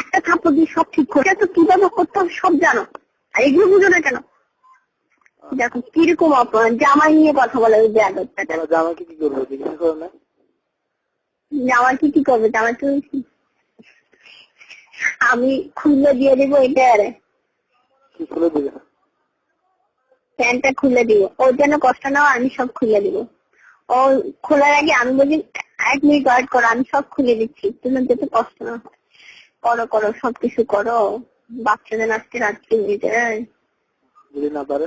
একটা থাপ্পড় দিয়ে সব ঠিক করে। তো কীভাবে করতে হবে সব জানো। আর এগুলো বুঝো না কেন? দেখো কীরকম অপমান জামাই নিয়ে কথা বলে তাহলে জামাইকে কি করব? জিজ্ঞাসা করো না? জামাই কি কি করবে? জামা তো আমি খুলে দিয়ে দিব এটা আরে। কি খুলে দিবে? প্যান্টটা খুলে দিব। ওর যেন কষ্ট না হয়, আমি সব খুলে দিব। ও খোলার আগে আমি বলি এক মিনিট ওয়েট করো আমি সব খুলে দিচ্ছি। তোমার যাতে কষ্ট না হয়। করো করো সবকিছু করো। বাচ্চাদের আজকে রাত্রি হয়ে যায় যদি না পারে?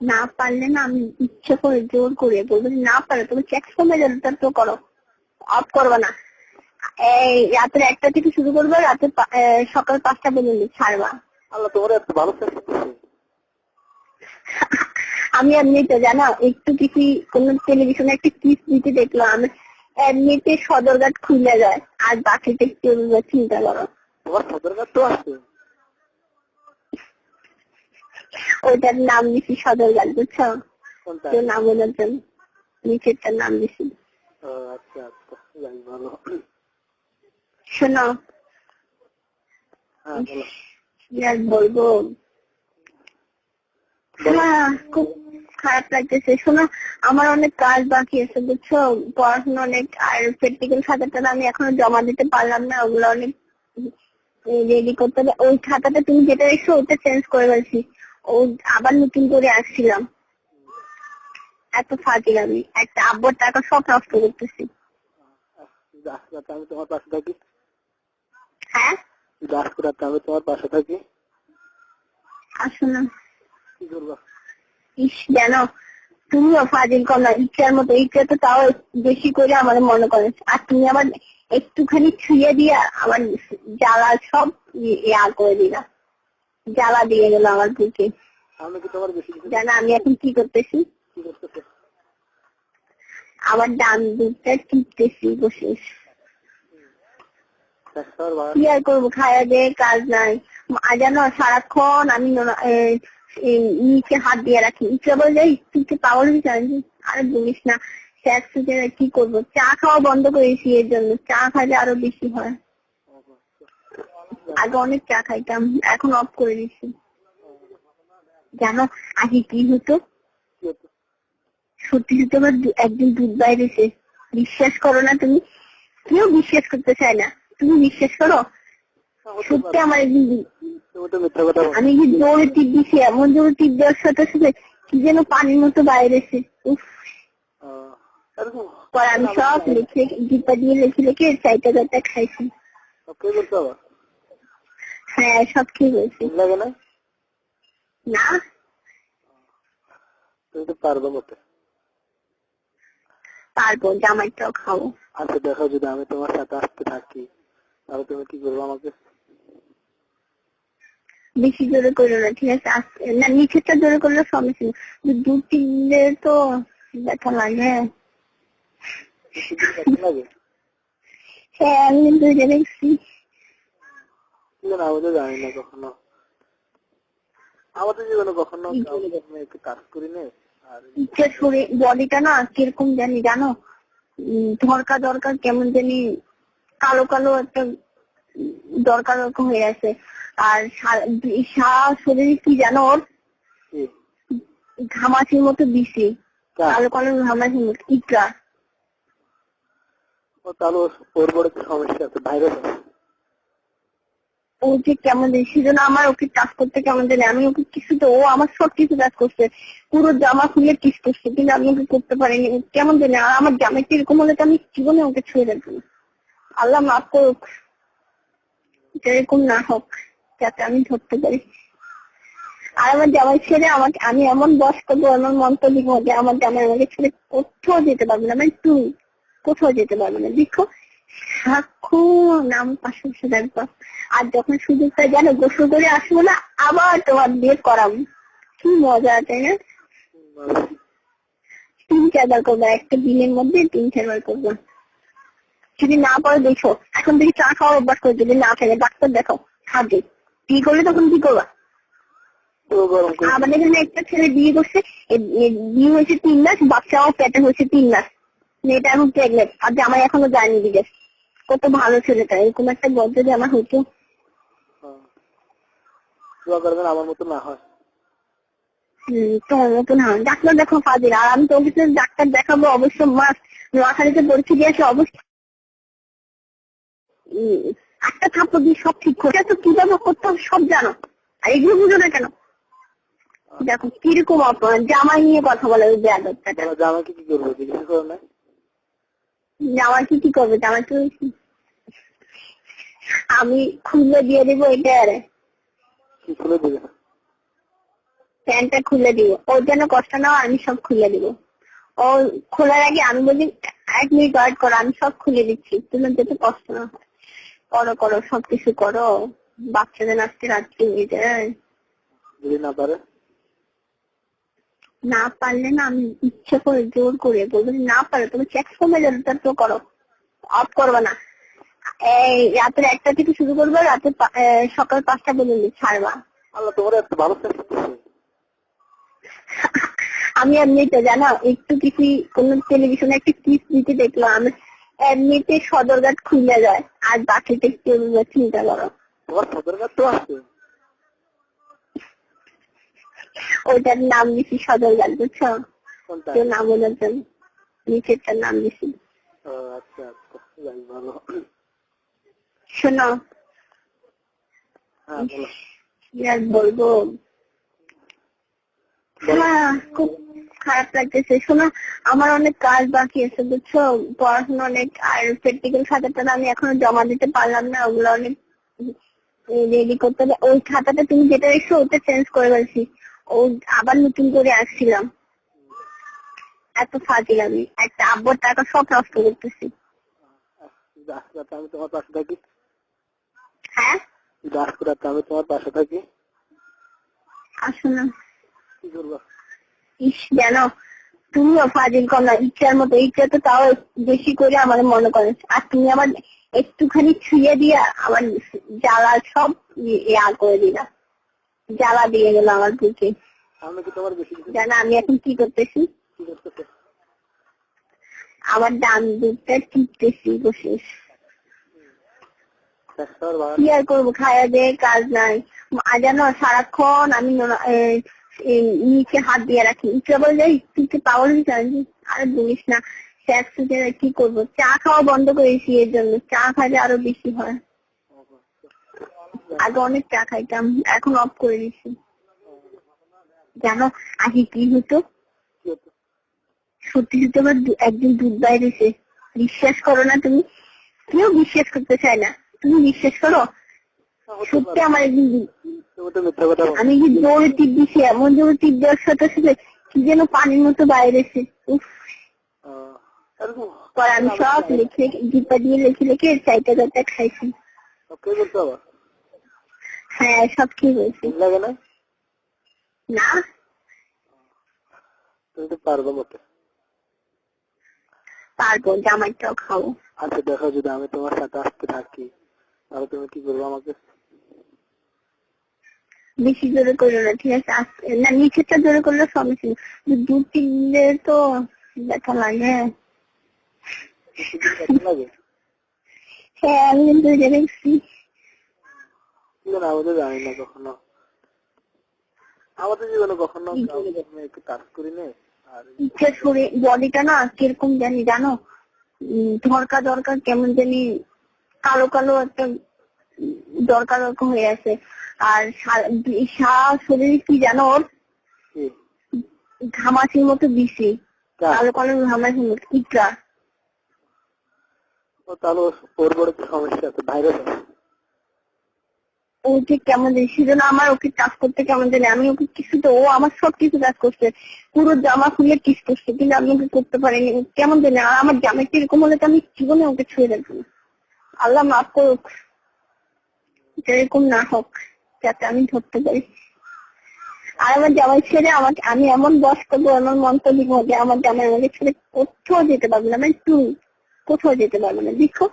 না পারলে না আমি ইচ্ছে করে জোর করে বলব না পারে তুমি চেক কমে যাবে তার তো করো। অফ করবে না। এই রাতের একটা থেকে শুরু করবে রাতে সকাল পাঁচটা পর্যন্ত ছাড়বা। আল্লাহ তোমার এত ভালো আমি এমনিতে জানো একটু কিছু কোন টেলিভিশনে একটা কিস দিতে দেখলাম। আমি এমনিতে সদরঘাট খুলে যায় আর বাকিটা কি চিন্তা করো। তোমার সদরঘাট তো আছে। ওইটার নাম দিছি সদরঘাট বুঝছ? কেউ নাম বলার জন্য। নিচেরটার নাম দিছি আচ্ছা আচ্ছা যাই ভালো। শোনো। হ্যাঁ বলো। কি আর বলব? হ্যাঁ, খুব খারাপ লাগতেছে। শোনো আমার অনেক কাজ বাকি আছে বুঝছ? পড়াশোনা অনেক আর প্র্যাকটিক্যাল খাতাটা আমি এখনও জমা দিতে পারলাম না ওগুলো অনেক রেডি করতে হবে। ওই খাতাটা তুমি যেটা রেখছো ওটা চেঞ্জ করে ফেলছি। ও আবার নতুন করে আসছিলাম এত ফাজিল আমি একটা আব্বর টাকা সব নষ্ট করতেছি। আমি তোমার পাশে থাকি। হ্যাঁ? আজকে রাতে আমি তোমার পাশে থাকি। আসো না। কি করব? ইস জানো তুমিও ফাজিল না ইচ্ছার মতো ইচ্ছা তো তাও বেশি করে আমার মনে করে। আর তুমি আমার একটুখানি ছুঁয়ে দিয়া আমার জ্বালা সব ইয়া করে দিলা। জ্বালা দিয়ে গেল আমার বুকে। জানো আমি এখন কি করতেছি? আমার ডান দুধটা টিপতেছি বসে। কি আর করব? খাওয়া দিয়ে কাজ নাই। জানো সারাক্ষণ আমি নিচে হাত দিয়ে রাখি। ইচ্ছা বলে যাই তুই কি পাগল হয়ে যাস আরে বলিস না। স্যার সুজে কি করব? চা খাওয়া বন্ধ করেছি এর জন্য। চা খাইলে আরও বেশি হয়। আগে অনেক চা খাইতাম, এখন অফ করে দিচ্ছি। জানো আগে কি হতো? সত্যি সত্যি আমার একদিন দুধ বাইরেছে। বিশ্বাস করো না তুমি? কেউ বিশ্বাস করতে চায় না। তুমি বিশ্বাস করো? সত্যি আমার একদিন দু- তুমি তো মিথ্যা কথা বলো আমি কি জোরে টিপ দিছি এমন জোরে টিপ দেওয়ার সাথে সাথে কি যেন পানির মতো আহ, এরকম পরে আমি সব লিখে ডিপা দিয়ে লিখে লিখে চাইটা চাইটা খাইছি। বলতে হ্যাঁ সব ঠিক হয়েছে না? পারবে জামাইটাও খাব। আচ্ছা দেখো যদি আমি তোমার সাথে আসতে থাকি তাহলে তুমি কি করব আমাকে? বেশি জোরে করল না ঠিক আছে? না নিচেরটা জোরে করলে সমস্যা নেই। দু তিনটে তো ব্যথা লাগে। হ্যাঁ আমি এটা দেখছি জানো না কখনো। আমাদের জীবনে কখনো একটু কাজ করি না ইচ্ছা বডিটা না কীরকম জানি জানো? ধরকা দরকার কেমন জানি কালো কালো একটা দরকার হয়ে আছে। আর সারা শরীরে কি জানো ওর? ঘামাচির মতো কার? কালো কালো ঘামাচির মতো ইকরা তাহলে ওর- বড় সমস্যা? আছে। ভাইরাস ও যে কেমন জানি সেজন্য আমার ওকে টাচ করতে কেমন জানি আমি ওকে কিছু তো ও আমার সব কিছু টাচ করছে। পুরো জামা খুলে কিস করছে কিন্তু আমি ওকে করতে পারিনি। কেমন জানি আর আমার জামাইটা এরকম হলে তো আমি জীবনে ওকে ছুঁয়ে রাখব আল্লাহ মাফ করুক। এটা এরকম না হোক। যাতে আমি ধরতে পারি। আর আমার জামাই ছেড়ে আমাকে, আমি এমন বস করব, এমন মন্তব্য দিব যে আমার জামাই আমাকে ছেড়ে কোথাও যেতে পারবে না। মানে তুই কোথাও যেতে পারবে না। দেখো, সারাক্ষণ নাম পাশে বসে থাকব। আর যখন সুযোগটা জানো, গোসল করে আসব না, আবার তোমার বিয়ে করাবো। কি মজা, তাই না? তিন চারবার করব, একটা দিনের মধ্যে তিন চারবার করব। যদি না পারো, দেখো, এখন থেকে চা খাওয়া অভ্যাস করে, যদি না থাকে, ডাক্তার দেখো সাজে। বিয়ে করলে তখন কি করবা? আমাদের এখানে একটা ছেলে বিয়ে করছে বিয়ে হয়েছে তিন মাস বাচ্চাও পেটে হয়েছে তিন মাস। মেয়েটা এখন প্রেগনেন্ট আর জামাই এখনও যায়নি বিদেশ। কত ভালো ছেলেটা এরকম একটা বদ যদি আমার হতো। আমার মতো না হয়। হম, তোমার মতো না ডাক্তার দেখো ফাজিল আর আমি তো ডাক্তার দেখাবো অবশ্য মাস নোয়াখালীতে পরীক্ষা দিয়ে আসে অবশ্যই একটা থাপ্পড় দিয়ে সব ঠিক করে তো কীভাবে করতে হবে সব জানো। আর এগুলো বুঝো না কেন? দেখো কীরকম অপমান জামাই নিয়ে কথা বলে ওই বেয়াদবটা তোমার জামাইকে কি করব? জিজ্ঞাসা করো না। জামাই কি কি করবে? জামাই তো আমি খুলে দিয়ে দিব এটা আরে। কি খুলে দেবে? প্যান্টটা খুলে দিব। ওর জন্য কষ্ট নাও আমি সব খুলে দিব। ও খোলার আগে আমি বলি এক মিনিট ওয়েট করো আমি সব খুলে দিচ্ছি। তোমার যাতে কষ্ট না হয়। করো করো সবকিছু করো। বাচ্চাদের আজকে রাত্রি হয়ে যায়। যদি না পারে? না পারলে না আমি ইচ্ছে করে জোর করে বলব না পারে তুমি চেক কমে যাবে তার তো করো। অফ করবে না। এই রাতের একটা থেকে শুরু করবে রাতে সকাল পাঁচটা পর্যন্ত ছাড়বা। আল্লাহ তোমার এত ভালো আমি এমনিতে জানো একটু কিছু কোন টেলিভিশনে একটা ক্লিপ দিতে দেখলাম। আমি এমনিতে সদরঘাট খুলে যায় আর বাকিটা কি করব চিন্তা করো। তোমার সদরঘাট তো আছে। ওইটার নাম দিছি সদরঘাট বুঝছ? কেউ নাম বোঝার জন্য নিচেরটার নাম দিছি আচ্ছা আচ্ছা শোনো। হ্যাঁ কি আর বলব? হ্যাঁ খুব খারাপ লাগতেছে। শোনো আমার অনেক কাজ বাকি আছে বুঝছ? পড়াশোনা অনেক আর প্র্যাকটিক্যাল খাতাটা আমি এখনও জমা দিতে পারলাম না ওগুলো অনেক রেডি করতে হবে। ওই খাতাটা তুমি যেটা রেখছো ওটা চেঞ্জ করে ফেলছি। ও আবার নতুন করে আসছিলাম এত ফাজিল আমি। একটা আব্বর টাকা সব নষ্ট করতেছি। আমি তোমার পাশে থাকি। হ্যাঁ? রাতে আমি তোমার পাশে থাকি। আসো না। কি করব? ইস জানো তুমিও ফাজিল কর না ইচ্ছার মতো ইচ্ছা তো তাও বেশি করে আমার মনে করে। আর তুমি আমার একটুখানি ছুঁয়ে দিয়া আমার জ্বালা সব ইয়া করে দিলা। জ্বালা দিয়ে গেল আমার বুকে। জানো আমি এখন কি করতেছি? আমার ডান দুধটা টিপতেছি বসে কি আর করব খাওয়া দিয়ে কাজ নাই। আর জানো সারাক্ষণ আমি নিচে হাত দিয়ে রাখি। ইচ্ছা বলে তুই তো যাবি। আর বলিস না। সুখে কি করব? চা খাওয়া বন্ধ করেছি এর জন্য। চা খাইলে আরও বেশি হয়। আগে অনেক চা খাইতাম, এখন অফ করে দিচ্ছি। জানো আগে কি হতো? সত্যি সত্যি আমার একদিন দুধ বাইরেছে। বিশ্বাস করো না তুমি? কেউ বিশ্বাস করতে চায় না। তুমি বিশ্বাস করো? সত্যি আমার একদিন আমি কি দৌড়ে টিপ দিছি? এমন জোরে টিপ দেওয়ার সাথে সাথে কি যেন পানির মতো বাইরে এরকম পরে আমি সব লিখে জিপা দিয়ে লিখে লিখে চাইটা চারটা খাইছি। বলতে হ্যাঁ সব ঠিক হয়েছে? না? না। তুমি তো পারব বটে। তারপর জামাইটাও খাব। আচ্ছা দেখো যদি আমি তোমার সাথে আসতে থাকি তাহলে তুমি কি করবে আমাকে? বেশি জোরে করল না ঠিক আছে? না নিচেরটা জোরে করলে সমস্যা নেই দু তিন দিলে তো ব্যথা লাগে হ্যাঁ। আমি কিন্তু দেখছি কি আমাদের জানি না কখনো। আমাদের জীবনে কখনো একটু কাজ করি না আর ইচ্ছা শরীর বডিটা না কীরকম জানি জানো? দরকার কেমন জানি কালো কালো একটা দরকার দরকার হয়ে আছে। আর সারা শরীরে কি যেন ওর ঘামাচির মতো বেশি? কালো কালো ঘামাচির মতো তাহলে ওর- ওর বড় সমস্যা? আছে। ভাইরাস ও যে কেমন জানি সেজন্য আমার ওকে কাজ করতে কেমন জানি আমি ওকে কিছু তো ও আমার সব কিছু কাজ করছে। পুরো জামা খুলে কিস করছে কিন্তু আমি ওকে করতে পারিনি। কেমন জানি আর আমার এরকম হলে তো আমি জীবনে ওকে ছুঁয়ে রাখব আল্লাহ মাফ করুক। এরকম না হোক। যাতে আমি ধরতে পারি। আর আমার জামাই ছেড়ে আমাকে, আমি এমন বস করব, এমন দিব যে আমার জামাই আমাকে ছেড়ে কোথাও যেতে পারবে না। মানে তুই কোথাও যেতে পারবে না। দেখো,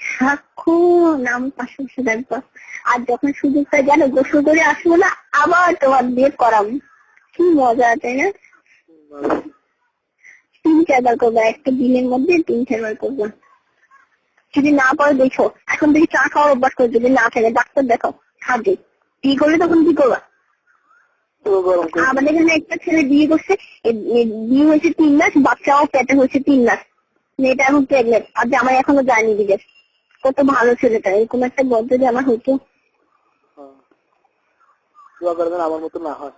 সারাক্ষণ নাম পাশে থাকব। আর যখন সুযোগটা যেন গোসল করে আসব না, আবার তোমার বিয়ে করাবো। কি মজা, তাই না? তিন চারবার করব, একটা দিনের মধ্যে তিন চারবার করব। যদি না পারো, দেখো, এখন থেকে চা খাওয়ার অভ্যাস করে যদি না থাকে ডাক্তার দেখাও, খাবে। কি করলে তখন কি করবা? তো আমাদের এখানে একটা ছেলে বিয়ে করছে বিয়ে হয়েছে তিন মাস বাচ্চাও পেটে হয়েছে তিন মাস। মেয়েটা এখন প্রেগনেন্ট আর জামাই এখনও যায়নি বিদেশ। কত ভালো ছেলেটা এরকম একটা গদ্য যে আমার হতো আমার মতো না হয়।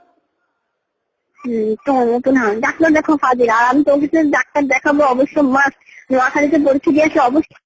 তোমার মতো না ডাক্তার দেখো ফাজিল। আর আমি কাছে ডাক্তার দেখাবো অবশ্য মাস নোয়াখালীতে পরীক্ষা দিয়ে আসে অবশ্যই